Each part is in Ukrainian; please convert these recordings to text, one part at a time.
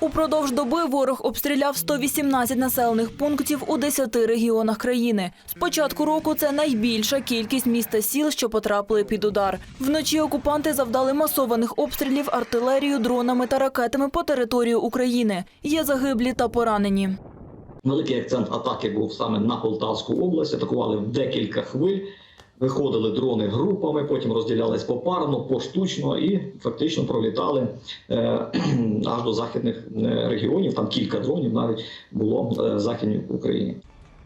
Упродовж доби ворог обстріляв 118 населених пунктів у 10 регіонах країни. З початку року це найбільша кількість міст та сіл, що потрапили під удар. Вночі окупанти завдали масованих обстрілів артилерією, дронами та ракетами по території України. Є загиблі та поранені. Великий акцент атаки був саме на Полтавську область. Атакували в декілька хвиль. Виходили дрони групами, потім розділялись попарно, поштучно і фактично пролітали е, аж до західних е, регіонів. Там кілька дронів навіть було е, в західній Україні.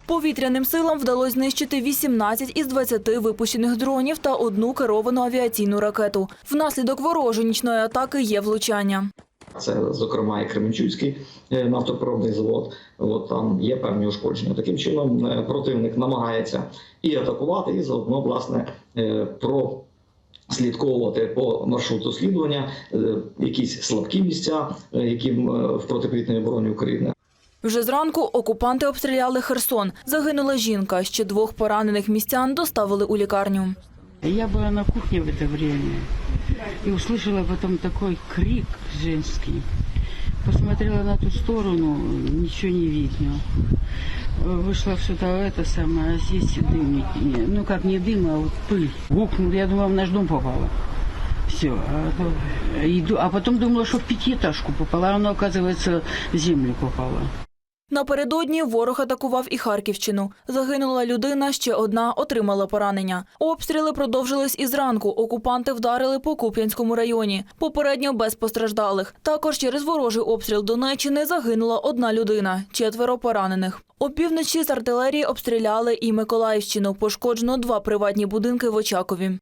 Повітряним силам вдалося знищити 18 із 20 випущених дронів та одну керовану авіаційну ракету. Внаслідок ворожої нічної атаки є влучання. Це, зокрема, і Кременчуцький е, нафтопереробний завод. От там є певні ушкодження. Таким чином, е, противник намагається і атакувати, і заодно власне е, про. Слідковувати по маршруту слідування якісь слабкі місця, які в протиповітряній обороні України Вже зранку окупанти обстріляли Херсон. Загинула жінка. Ще двох поранених містян доставили у лікарню. Я была на кухне в это время и услышала потом такой крик женский. Посмотрела на ту сторону, ничего не видно. Вышла что-то это самое, а здесь дым, ну как не дым, а вот пыль. Гукнул, я думала, в наш дом попала. Все. А, иду, а потом думала, что в пятиэтажку попала, а оно, оказывается, в землю попало. Напередодні ворог атакував і Харківщину. Загинула людина, ще одна отримала поранення. Обстріли продовжились і зранку. Окупанти вдарили по Куп'янському районі. Попередньо без постраждалих. Також через ворожий обстріл Донеччини загинула одна людина, четверо поранених. Опівночі з артилерії обстріляли і Миколаївщину. Пошкоджено два приватні будинки в Очакові.